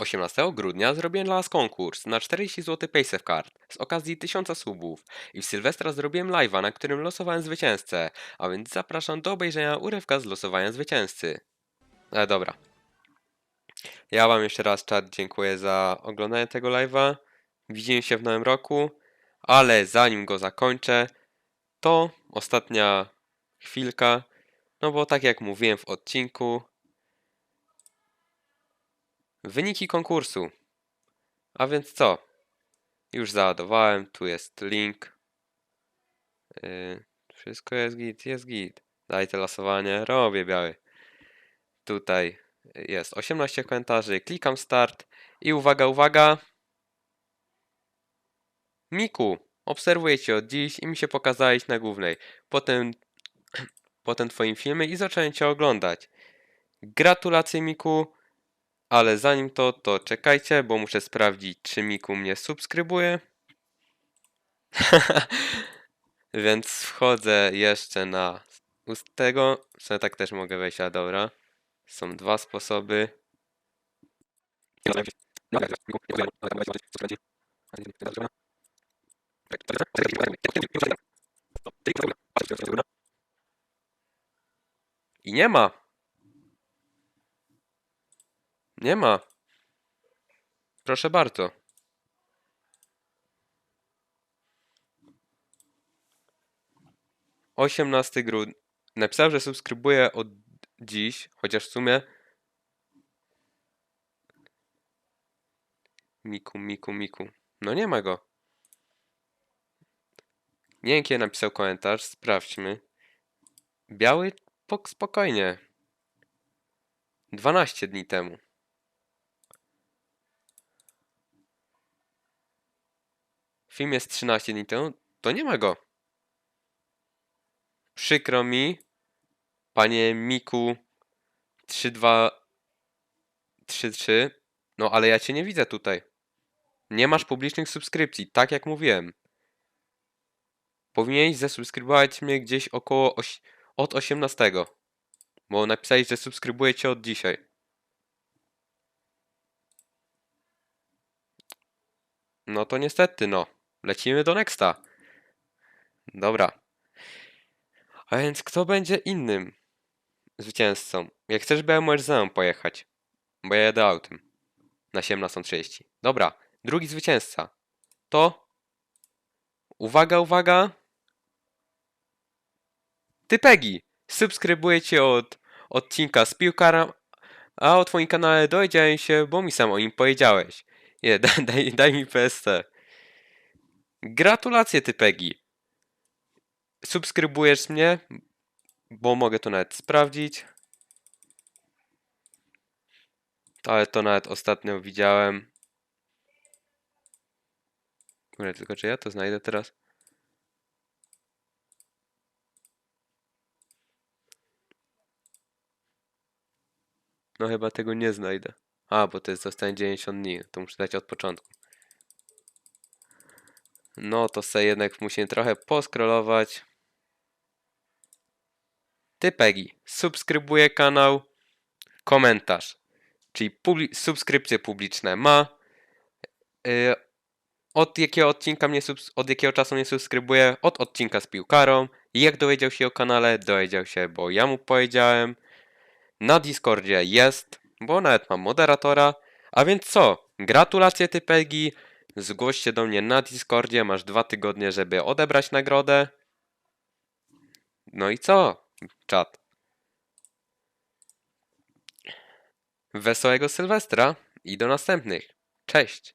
18 grudnia zrobiłem dla Was konkurs na 40 zł Paysafe Card z okazji 1000 subów i w Sylwestra zrobiłem live'a, na którym losowałem zwycięzcę, a więc zapraszam do obejrzenia urywka z losowania zwycięzcy. E, dobra. Ja Wam jeszcze raz czat dziękuję za oglądanie tego live'a. Widzimy się w nowym roku, ale zanim go zakończę, to ostatnia chwilka, no bo tak jak mówiłem w odcinku, Wyniki konkursu. A więc co? Już załadowałem, tu jest link. Yy, wszystko jest git, jest git. Daj te losowanie, robię biały. Tutaj jest 18 komentarzy, klikam start i uwaga, uwaga. Miku, obserwuję cię od dziś i mi się pokazałeś na głównej. Potem, potem twoim filmie i zacząłem cię oglądać. Gratulacje Miku. Ale zanim to, to czekajcie, bo muszę sprawdzić, czy Miku mnie subskrybuje. Więc wchodzę jeszcze na tego. Co tak też mogę wejść, ale dobra. Są dwa sposoby. I nie ma. Nie ma. Proszę bardzo. Osiemnasty grudnia. Napisał, że subskrybuje od dziś, chociaż w sumie. Miku, Miku, Miku. No nie ma go. Nie wiem, kiedy napisał komentarz. Sprawdźmy. Biały? Pok- spokojnie. 12 dni temu. Film jest 13 dni temu, to nie ma go. Przykro mi, panie Miku 3233, no ale ja cię nie widzę tutaj. Nie masz publicznych subskrypcji, tak jak mówiłem. Powinieneś zasubskrybować mnie gdzieś około oś- od 18, bo napisałeś, że subskrybujecie od dzisiaj. No to niestety, no. Lecimy do Nexta. Dobra. A więc kto będzie innym zwycięzcą? Jak chcesz, BM możesz ze pojechać. Bo ja jadę autem. Na 17.30. Dobra. Drugi zwycięzca. To... Uwaga, uwaga. Ty Peggy. Subskrybuję cię od odcinka z piłkara, a o twoim kanale dowiedziałem się, bo mi sam o nim powiedziałeś. Nie, daj, daj, daj mi PST. Gratulacje ty Peggy. Subskrybujesz mnie, bo mogę to nawet sprawdzić. Ale to nawet ostatnio widziałem. Kurde, tylko czy ja to znajdę teraz? No chyba tego nie znajdę. A, bo to jest zostanie 90 dni. To muszę dać od początku. No to sobie jednak musimy trochę poskrolować. Ty Peggy, subskrybuję kanał, komentarz, czyli publi- subskrypcje publiczne ma. Yy, od jakiego odcinka mnie od jakiego czasu mnie subskrybuje? Od odcinka z piłkarą. Jak dowiedział się o kanale? Dowiedział się, bo ja mu powiedziałem. Na Discordzie jest, bo nawet mam moderatora. A więc co? Gratulacje ty Peggy. Zgłoś się do mnie na Discordzie, masz dwa tygodnie, żeby odebrać nagrodę. No i co? Czat. Wesołego Sylwestra i do następnych. Cześć.